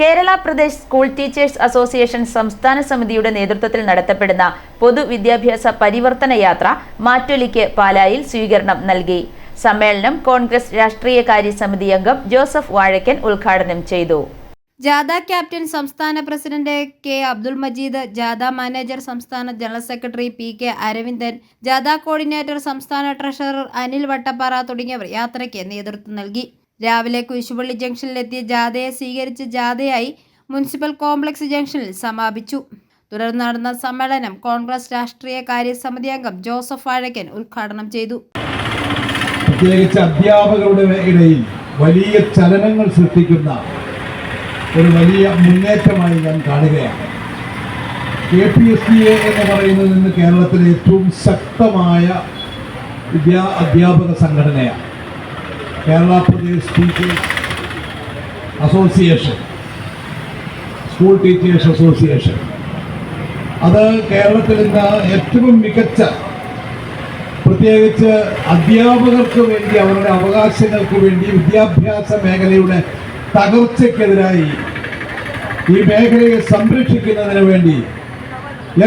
Kerala Pradesh school teachers association സംസ്ഥാന സമിതിയുടെ നേതൃത്വത്തിൽ നടത്തപ്പെടുന്ന പൊതുവിദ്യാഭ്യാസ പരിവർത്തന യാത്ര മാറ്റൊലിക്ക് പാലായിൽ സ്വീകരണം നൽകി. സമ്മേളനം കോൺഗ്രസ് രാഷ്ട്രീയകാര്യ സമിതി അംഗം ജോസഫ് വാഴക്കൻ ഉദ്ഘാടനം ചെയ്തു. ജാഥ ക്യാപ്റ്റൻ സംസ്ഥാന പ്രസിഡന്റ് കെ അബ്ദുൾ മജീദ് ജാഥ മാനേജർ സംസ്ഥാന general secretary P K Aravindan ജാഥ കോർഡിനേറ്റർ സംസ്ഥാന ട്രഷറർ അനിൽ വട്ടപ്പാറ തുടങ്ങിയവർ യാത്രയ്ക്ക് നേതൃത്വം നൽകി. രാവിലെ കുരിശുപള്ളി ജംഗ്ഷനിലെത്തിയ ജാഥയെ സ്വീകരിച്ച ജാഥയായി മുനിസിപ്പൽ കോംപ്ലക്സ് ജംഗ്ഷനിൽ സമാപിച്ചു. തുടർന്ന് നടന്ന സമ്മേളനം കോൺഗ്രസ് രാഷ്ട്രീയ കാര്യ സമിതി അംഗം ജോസഫ് വാഴക്കൻ ഉദ്ഘാടനം ചെയ്തു. പ്രത്യേകിച്ച് അധ്യാപകരുടെ ഇടയിൽ വലിയ ചലനങ്ങൾ സൃഷ്ടിക്കുന്ന ഒരു വലിയ മുന്നേറ്റമായി ഞാൻ കാണുകയാണ്. K P S C A എന്ന് പറയുന്നത് കേരളത്തിലെ ഏറ്റവും ശക്തമായ വിദ്യാ അധ്യാപക സംഘടനയാണ്. Kerala Pradesh teachers association school teachers association അത് കേരളത്തിൽ ഇന്ന് ഏറ്റവും മികച്ച പ്രത്യേകിച്ച് അധ്യാപകർക്ക് വേണ്ടി അവരുടെ അവകാശങ്ങൾക്ക് വേണ്ടി വിദ്യാഭ്യാസ മേഖലയുടെ തകർച്ചയ്ക്കെതിരായി ഈ മേഖലയെ സംരക്ഷിക്കുന്നതിന് വേണ്ടി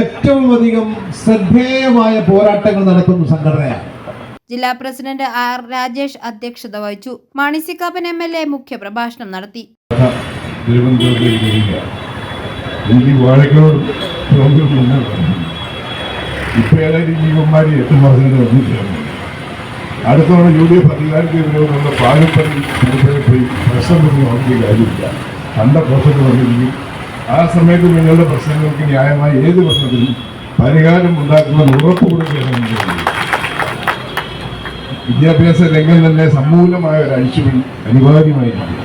ഏറ്റവും അധികം ശ്രദ്ധേയമായ പോരാട്ടങ്ങൾ നടത്തുന്ന സംഘടനയാണ്. ജില്ലാ പ്രസിഡന്റ് ആർ രാജേഷ് അധ്യക്ഷത വഹിച്ചു. മാണിസിക്കാപ്പൻ എം എൽ എ മുഖ്യപ്രഭാഷണം നടത്തി. അടുത്തവണ യു ഡി എഫ് അധികാരത്തിൽ വരുമെന്നുള്ള പാലപ്പള്ളി പോയി പ്രശ്നമൊന്നും നോക്കിയ കാര്യമില്ല. കണ്ട പ്രശ്നങ്ങൾ വന്നിരിക്കും. ആ സമയത്ത് നിങ്ങളുടെ പ്രശ്നങ്ങൾക്ക് ന്യായമായ ഏത് പ്രശ്നത്തിനും പരിഹാരം ഉണ്ടാക്കുമെന്ന് ഉറപ്പ് കൊടുക്കുകയാണ്. വിദ്യാഭ്യാസ രംഗം തന്നെ സമൂലമായ ഒരു അഴിച്ചുപണി അനിവാര്യമായിരിക്കും.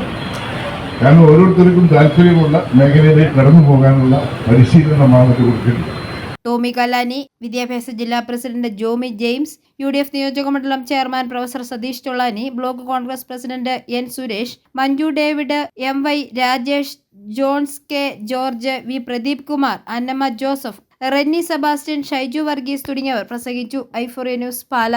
കാരണം ഓരോരുത്തർക്കും താല്പര്യമുള്ള മേഖലയിലേക്ക് കടന്നു പോകാനുള്ള പരിശീലനമാണ് കൊടുക്കുന്നത് ടോമി കലാനി വിദ്യാഭ്യാസ ജില്ലാ president Jomy James U D F നിയോജകമണ്ഡലം chairman professor Satheesh Chollani block Congress president N Suresh Manju David M Y Rajesh Johns K George V Pradeep Kumar Annamma Joseph Renny Sebastian Shyju Varghese തുടങ്ങിയവർ പ്രസംഗിച്ചു. ഐഫോറിയ news പാല.